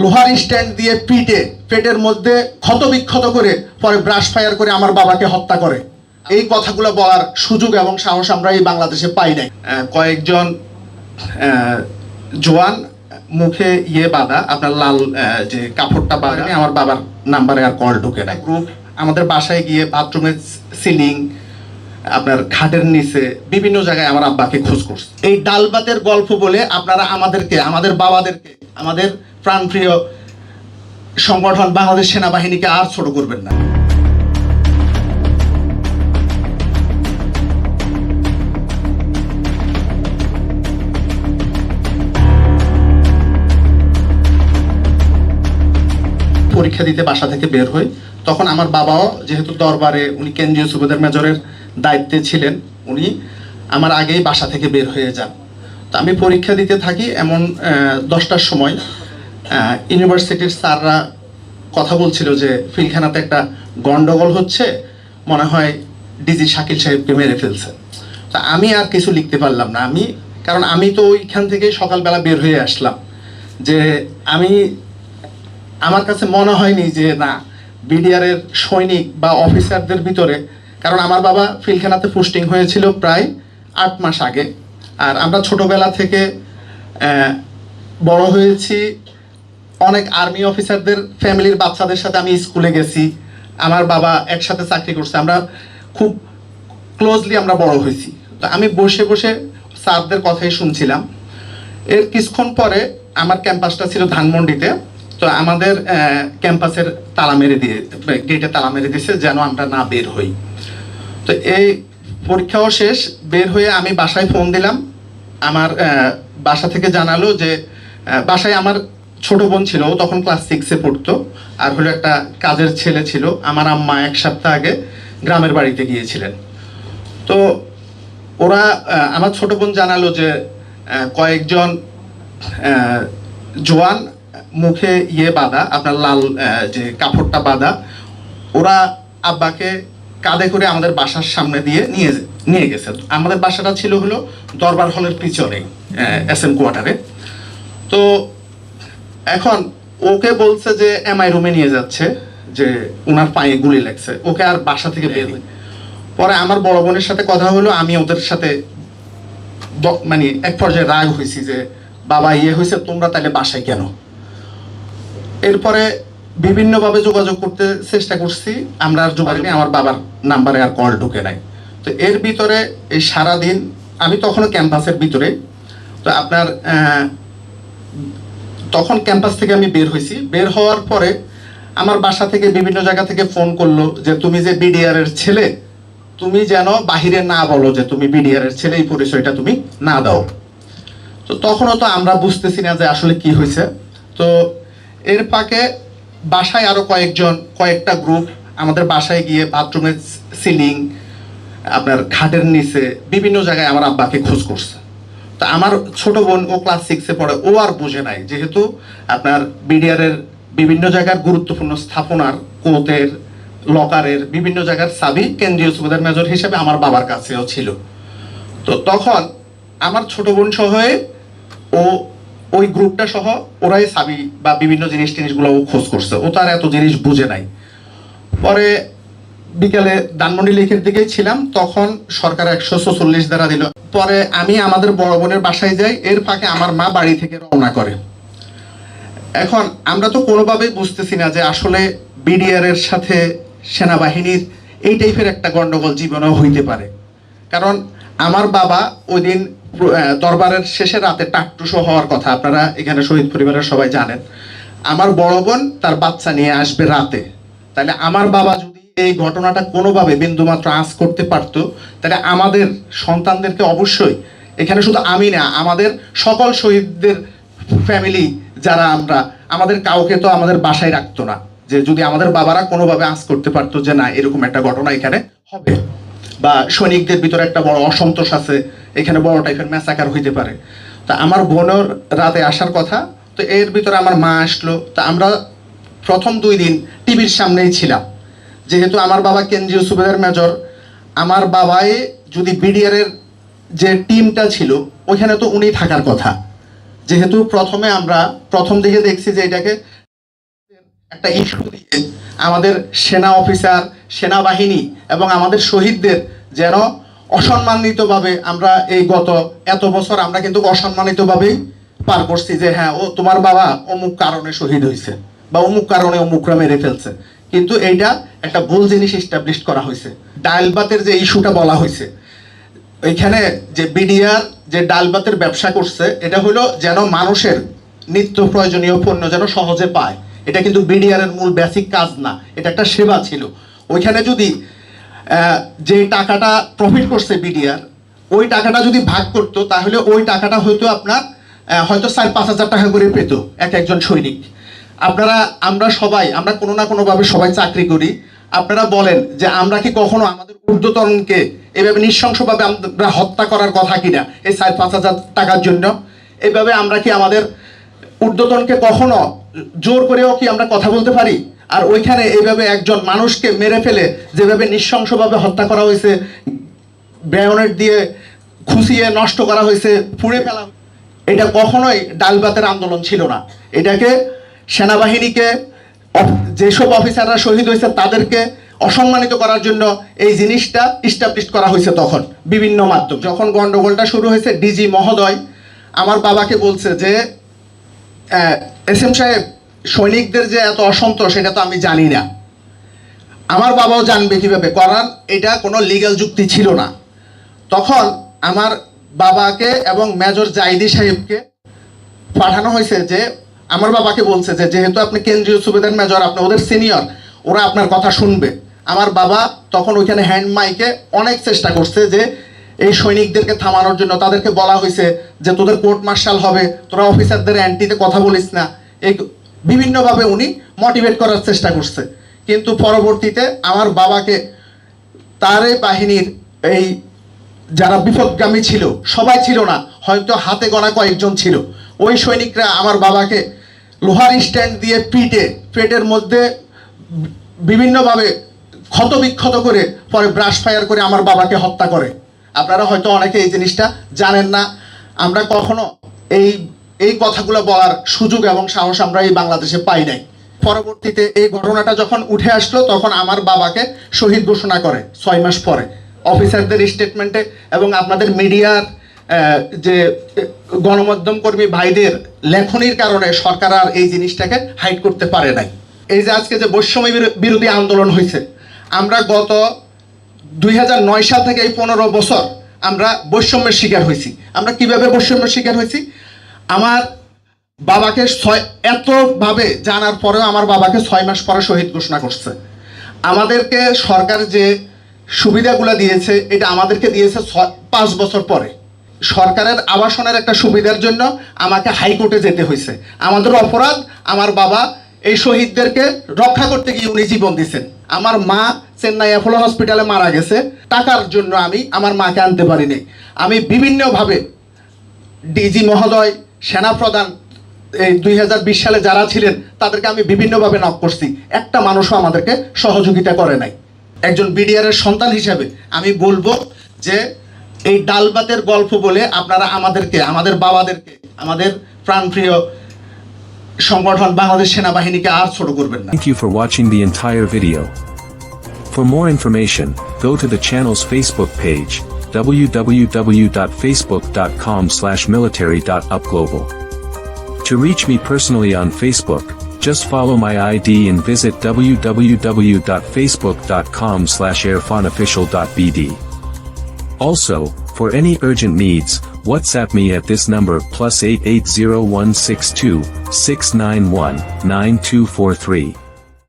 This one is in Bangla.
লোহার স্ট্যান্ড দিয়ে পিটে পেটের মধ্যে ক্ষত বিক্ষত করে পরে ব্রাশ ফায়ার করে আমার বাবাকে হত্যা করে। এই কথাগুলো বলার সুযোগ এবং সাহস আমরা এই বাংলাদেশে পাই নাই। কয়েকজন জোয়ান মুখে ইয়ে বাঁধা আপনার লাল যে কাপড়টা বাঁধা আমার বাবার নাম্বারে আর কল ঢুকে না গ্রুপ আমাদের বাসায় গিয়ে বাথরুমের সিলিং আপনার খাটের নিচে বিভিন্ন জায়গায় আমার আব্বাকে খোঁজ করছে। এই ডাল ভাতের গল্প বলে আপনারা আমাদেরকে আমাদের বাবাদেরকে আমাদের প্রাণপ্রিয় সংগঠন বাংলাদেশ সেনাবাহিনীকে আর ছোট করবেন না। পরীক্ষা দিতে বাসা থেকে বের হই। তখন আমার বাবাও যেহেতু দরবারে, উনি কেন্দ্রীয় সুবেদার মেজরের দায়িত্বে ছিলেন, উনি আমার আগেই বাসা থেকে বের হয়ে যান। তো আমি পরীক্ষা দিতে থাকি এমন দশটার সময়। ইউনিভার্সিটির স্যাররা কথা বলছিল যে ফিলখানাতে একটা গন্ডগোল হচ্ছে, মনে হয় ডিজি শাকিল সাহেবকে মেরে ফেলছে। তা আমি আর কিছু লিখতে পারলাম না। আমি, কারণ আমি তো ওইখান থেকে সকালবেলা বের হয়ে আসলাম যে আমি, আমার কাছে মনে হয়নি যে না, বিডিআরের সৈনিক বা অফিসারদের ভিতরে, কারণ আমার বাবা ফিলখানাতে পোস্টিং হয়েছিল প্রায় আট মাস আগে। আর আমরা ছোটবেলা থেকে বড় হয়েছি অনেক আর্মি অফিসারদের ফ্যামিলির বাচ্চাদের সাথে আমি স্কুলে গেছি। আমার বাবা একসাথে চাকরি করছে। আমরা খুব ক্লোজলি আমরা বড় হয়েছি। তো আমি বসে বসে স্যারদের কথাই শুনছিলাম। এর কিছুক্ষণ পরে আমার ক্যাম্পাসটা ছিল ধানমন্ডিতে। তো আমাদের ক্যাম্পাসের তালা মেরে দিয়ে গেটে তালা মেরে দিয়েছে যেন আমরা না বের হই। তো এই পরীক্ষাও শেষ। বের হয়ে আমি বাসায় ফোন দিলাম। আমার বাসা থেকে জানালো যে বাসায় আমার ছোট বোন ছিল, ও তখন ক্লাস সিক্সে পড়তো। আর হলো একটা কাজের ছেলে ছিল, আমার আম্মা এক সপ্তাহ আগে গ্রামের বাড়িতে গিয়েছিলেন। তো ওরা আমার ছোট বোন জানালো যে কয়েকজন জোয়ান মুখে ইয়ে বাঁধা, আপনার লাল যে কাপড়টা বাঁধা, ওরা আব্বাকে কাঁধে করে আমাদের বাসার সামনে দিয়ে নিয়ে নিয়ে গেছে। আমাদের বাসাটা ছিল হলো দরবার হলের পিছনে এস এম কোয়ার্টারে তো এখন ওকে বলছে যে এমআই রুমে নিয়ে যাচ্ছে? যে ওনার পায়ে গুলি লাগছে। ওকে আর বাসা থেকে বের। পরে আমার বড় বোনের সাথে কথা হলো, আমি ওদের সাথে মানে এক পর্যায়ে রাগ হয়েছি যে, বাবা ইয়ে হয়েছে, তোমরা তাহলে বাসায় কেন? এরপরে বিভিন্নভাবে যোগাযোগ করতে চেষ্টা করছি। আমরা আর যোগাযোগ আমার বাবার নাম্বারে আর কল ঢুকে নাই। তো এর ভিতরে এই সারাদিন, আমি তখনও ক্যাম্পাসের ভিতরে। তো আপনার তখন ক্যাম্পাস থেকে আমি বের হয়েছি। বের হওয়ার পরে আমার বাসা থেকে বিভিন্ন জায়গা থেকে ফোন করল যে, তুমি যে বিডিআর এর ছেলে, তুমি যেন বাহিরে না বলো যে, তুমি বিডিআর এর ছেলে, এই পরিচয়টা তুমি না দাও। তো তখনও তো আমরা বুঝতেছি না যে আসলে কি হয়েছে। তো এর পাকে বাসায় আরও কয়েকজন, কয়েকটা গ্রুপ আমাদের বাসায় গিয়ে বাথরুমের সিলিং আপনার খাটের নিচে বিভিন্ন জায়গায় আমার আব্বাকে খোঁজ করছে। তা আমার ছোট বোন ও ক্লাস সিক্সে পড়ে, ও আর বুঝে নাই। যেহেতু আপনার বিডিআরের বিভিন্ন জায়গার গুরুত্বপূর্ণ স্থাপনার কোতের লকারের বিভিন্ন জায়গার সাবি কেন্দ্রীয় সুবেদার মেজর হিসেবে আমার বাবার কাছেও ছিল। তো তখন আমার ছোট বোন সহ ও ওই গ্রুপটা সহ ওরাই সাবি বা বিভিন্ন জিনিস টিনিসগুলো ও খোঁজ করছে। ও তার এত জিনিস বুঝে নাই। পরে বিকেলে ধানমন্ডি লেকের দিকেই ছিলাম, তখন সরকার একশো চল্লিশ দ্বারা দিল। পরে আমি আমাদের বড় বোনের বাসায় যাই, এর ফাঁকে আমার মা বাড়ি থেকে রওনা করে। এখন আমরা তো কোনোভাবেই বুঝতেছি না যে আসলে বিডিআর এর সাথে সেনাবাহিনীর এই টাইপের একটা গন্ডগোল জীবনেও হইতে পারে। কারণ আমার বাবা ওই দিন দরবারের শেষে রাতে টাকটুসো হওয়ার কথা, আপনারা এখানে শহীদ পরিবারের সবাই জানেন। আমার বড় বোন তার বাচ্চা নিয়ে আসবে রাতে। তাহলে আমার বাবা এই ঘটনাটা কোনোভাবে বিন্দুমাত্র আঁচ করতে পারতো, তাহলে আমাদের সন্তানদেরকে অবশ্যই, এখানে শুধু আমি না, আমাদের সকল শহীদদের ফ্যামিলি যারা আমরা, আমাদের কাউকে তো আমাদের বাসায় রাখতো না, যে যদি আমাদের বাবারা কোনোভাবে আঁচ করতে পারতো যে না, এরকম একটা ঘটনা এখানে হবে। বা সৈনিকদের ভিতরে একটা বড় অসন্তোষ আছে, এখানে বড় টাইপের ম্যাসাকার হইতে পারে। তা আমার বোনের রাতে আসার কথা, তো এর ভিতরে আমার মা আসলো, তা আমরা প্রথম দুই দিন টিভির সামনেই ছিলাম। যেহেতু আমার বাবা কেন্দ্রীয় সুবেদার মেজর, আমার বাবাই যদি বিডিআর এর যে টিমটা ছিল, ওইখানে তো উনি থাকার কথা। যেহেতু প্রথমে আমরা প্রথম দিকে দেখছি যে এটাকে একটা ইস্যু দিয়ে আমাদের সেনা অফিসার, সেনাবাহিনী এবং আমাদের শহীদদের যেন অসম্মানিতভাবে আমরা এই গত এত বছর আমরা কিন্তু অসম্মানিতভাবেই পার করছি যে হ্যাঁ ও তোমার বাবা অমুক কারণে শহীদ হয়েছে বা অমুক কারণে অমুকরা মেরে ফেলছে। কিন্তু এইটা একটা ভুল জিনিস ইস্টাবলিশ করা হয়েছে। ডালবাতের যে ইস্যুটা বলা হয়েছে ওইখানে যে বিডিআর যে ডালবাতের ব্যবসা করছে, এটা হলো যেন মানুষের নিত্য প্রয়োজনীয় পণ্য যেন সহজে পায়। এটা কিন্তু বিডিআর এর মূল বেসিক কাজ না, এটা একটা সেবা ছিল। ওইখানে যদি যে টাকাটা প্রফিট করছে বিডিআর, ওই টাকাটা যদি ভাগ করতো, তাহলে ওই টাকাটা হয়তো আপনার হয়তো চার পাঁচ হাজার টাকা করে পেত এক একজন সৈনিক। আপনারা, আমরা সবাই, আমরা কোনো না কোনোভাবে সবাই চাকরি করি। আপনারা বলেন যে আমরা কি কখনো আমাদের ঊর্ধ্বতনকে এভাবে নৃশংসভাবে আমরা হত্যা করার কথা কিনা, এই চার পাঁচ হাজার টাকার জন্য? এভাবে আমরা কি আমাদের ঊর্ধ্বতনকে কখনো জোর করেও কি আমরা কথা বলতে পারি? আর ওইখানে এইভাবে একজন মানুষকে মেরে ফেলে যেভাবে নৃশংসভাবে হত্যা করা হয়েছে ব্যায়নেট দিয়ে খুশিয়ে নষ্ট করা হয়েছে, পুড়ে ফেলা এটা কখনোই ডালবাতের আন্দোলন ছিল না। এটাকে সেনাবাহিনীকে যেসব অফিসাররা শহীদ হয়েছে তাদেরকে অসম্মানিত করার জন্য এই জিনিসটা ইস্টাবলিশ করা হয়েছে তখন বিভিন্ন মাধ্যম। যখন গন্ডগোলটা শুরু হয়েছে ডিজি মহোদয় আমার বাবাকে বলছে যে এস এম সাহেব, সৈনিকদের যে এত অসন্তোষ এটা তো আমি জানি না। আমার বাবাও জানবে কীভাবে করার এটা কোনো লিগ্যাল যুক্তি ছিল না। তখন আমার বাবাকে এবং মেজর জাইদি সাহেবকে পাঠানো হয়েছে যে আমার বাবাকে বলছে যে, যেহেতু আপনি কেন্দ্রীয় সুবেদার মেজর, আপনি ওদের সিনিয়র, ওরা আপনার কথা শুনবে। আমার বাবা তখন ওইখানে হ্যান্ড মাইকে অনেক চেষ্টা করছে যে, এই সৈনিকদেরকে থামানোর জন্য তাদেরকে বলা হয়েছে যে, তোদের কোর্ট মার্শাল হবে, তোরা অফিসারদের অ্যান্টিতে কথা বলিস না। এই বিভিন্নভাবে উনি মোটিভেট করার চেষ্টা করছে। কিন্তু পরবর্তীতে আমার বাবাকে তার বাহিনীর এই যারা বিপদগামী ছিল, সবাই ছিল না, হয়তো হাতে গোনা কয়েকজন ছিল। ওই সৈনিকরা আমার বাবাকে লোহার স্ট্যান্ড দিয়ে পিটে, পেটের মধ্যে বিভিন্নভাবে ক্ষতবিক্ষত করে পরে ব্রাশ ফায়ার করে আমার বাবাকে হত্যা করে। আপনারা হয়তো অনেকে এই জিনিসটা জানেন না। আমরা কখনো এই এই কথাগুলো বলার সুযোগ এবং সাহস আমরা এই বাংলাদেশে পাই নাই। পরবর্তীতে এই ঘটনাটা যখন উঠে আসলো, তখন আমার বাবাকে শহীদ ঘোষণা করে ছয় মাস পরে। অফিসারদের স্টেটমেন্টে এবং আপনাদের মিডিয়ার যে গণমাধ্যম কর্মী ভাইদের লেখনির কারণে সরকার আর এই জিনিসটাকে হাইড করতে পারে নাই। এই যে আজকে যে বৈষম্য বিরো- বিরোধী আন্দোলন হয়েছে, আমরা গত দুই হাজার নয় সাল থেকে এই পনেরো বছর আমরা বৈষম্যের শিকার হয়েছি। আমরা কীভাবে বৈষম্যের শিকার হয়েছি? আমার বাবাকে ছয়, এতভাবে জানার পরেও আমার বাবাকে ছয় মাস পরে শহীদ ঘোষণা করছে। আমাদেরকে সরকার যে সুবিধাগুলো দিয়েছে, এটা আমাদেরকে দিয়েছে ছয়- পাঁচ বছর পরে। সরকারের আবাসনের একটা সুবিধার জন্য আমাকে হাইকোর্টে যেতে হয়েছে। আমাদের অপরাধ, আমার বাবা এই শহীদদেরকে রক্ষা করতে গিয়ে উনি জীবন দিচ্ছেন আমার মা চেন্নাই অ্যাপোলো হসপিটালে মারা গেছে। টাকার জন্য আমি আমার মাকে আনতে পারিনি। আমি বিভিন্নভাবে ডিজি মহোদয়, সেনাপ্রধান, এই দুই হাজার বিশ সালে যারা ছিলেন, তাদেরকে আমি বিভিন্নভাবে নক করছি। একটা মানুষও আমাদেরকে সহযোগিতা করে নাই। একজন বিডিআরের সন্তান হিসাবে আমি বলব যে এই ডালবাতের গল্প বলে আপনারা আমাদেরকে আমাদের বাবাদেরকে আমাদের প্রাণপ্রিয় সংগঠন বাংলাদেশ সেনাবাহিনীকে আর ছোট করবেন না Thank you for watching the entire video. For more information, go to the channel's Facebook page, www.facebook.com slash military.upglobal. To reach me personally on Facebook, just follow my ID and visit www.facebook.com slash airfonofficial.bd. Also, for any urgent needs, WhatsApp me at this number plus 880162 691 9243.